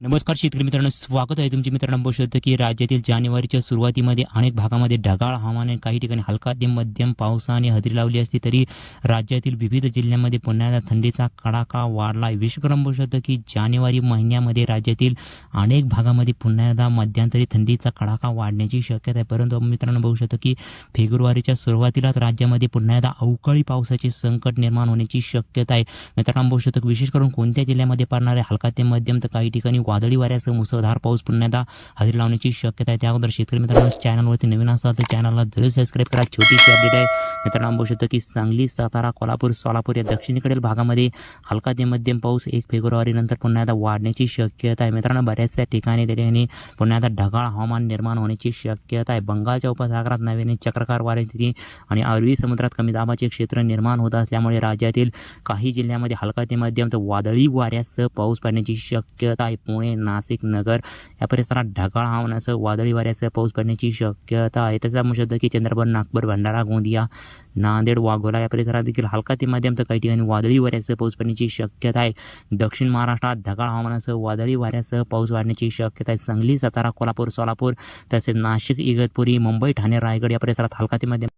नमस्कार शेतकरी मित्रांनो स्वागत आहे तुमचे मित्रांनो बघू शकतो की राज्यातील जानेवारीच्या सुरुवातीमध्ये अनेक भागामध्ये ढगाळ हवामान काही ठिकाणी हलका ते मध्यम पावसाने हजेरी लावली असली तरी राज्यातील विविध जिल्ह्यांमध्ये पुन्हा थंडीचा कडाका वाढला आहे विश्वक्रम बघू शकतो की जानेवारी महिन्यामध्ये राज्यातील अनेक भागामध्ये पुन्हा एकदा मध्यंतरी थंडीचा कडाका वाढण्याची शक्यता आहे. परंतु मित्रांनो बघू शकतो की फेब्रुवारीच्या सुरुवातीलाच राज्यामध्ये पुन्हा एकदा अवकाळी पावसाचे संकट निर्माण होण्याची शक्यता आहे. मित्रांनो बघू शकतो विशेष करून कोणत्या जिल्ह्यामध्ये पडणारे हलका ते मध्यम तर काही ठिकाणी वादळी वाऱ्यासह मुसळधार पाऊस पुन्हा हजेरी लावण्याची शक्यता आहे. त्या अगोदर शेतकरी मित्रांनो चॅनलवरती नवीन असाल तर चॅनलला जरूर सबस्क्राईब करा. छोटीशी अपडेट आहे. मित्रांनो बघू शकतो की सांगली सातारा कोल्हापूर सोलापूर या दक्षिणेकडील भागामध्ये हलका ते मध्यम पाऊस एक फेब्रुवारीनंतर पुन्हा एकदा वाढण्याची शक्यता आहे. मित्रांनो बऱ्याचशा ठिकाणी त्या ठिकाणी पुन्हा एकदा ढगाळ हवामान निर्माण होण्याची शक्यता आहे. बंगालच्या उपसागरात नव्याने चक्रकार वाऱ्याची आणि अरबी समुद्रात कमी दाबाचे क्षेत्र निर्माण होत असल्यामुळे राज्यातील काही जिल्ह्यामध्ये हलका ते मध्यम तर वादळी वाऱ्यासह पाऊस पडण्याची शक्यता आहे. पुणे नाशिक नगर या परिसरात ढगाळ हवामानासह वादळी वाऱ्यासह पाऊस पडण्याची शक्यता आहे. तसं म्हणू शकतो की चंद्रपूर नागपूर भंडारा गोंदिया नांदेड वाघोला या परिसरात देखील हलका ते मध्यम तर काही ठिकाणी वादळी वाऱ्यासह पाऊस पडण्याची शक्यता आहे. दक्षिण महाराष्ट्रात ढगाळ हवामानासह वादळी वाऱ्यासह पाऊस वाढण्याची शक्यता आहे. सांगली सातारा कोल्हापूर सोलापूर तसेच नाशिक इगतपुरी मुंबई ठाणे रायगड या परिसरात हलका ते मध्यम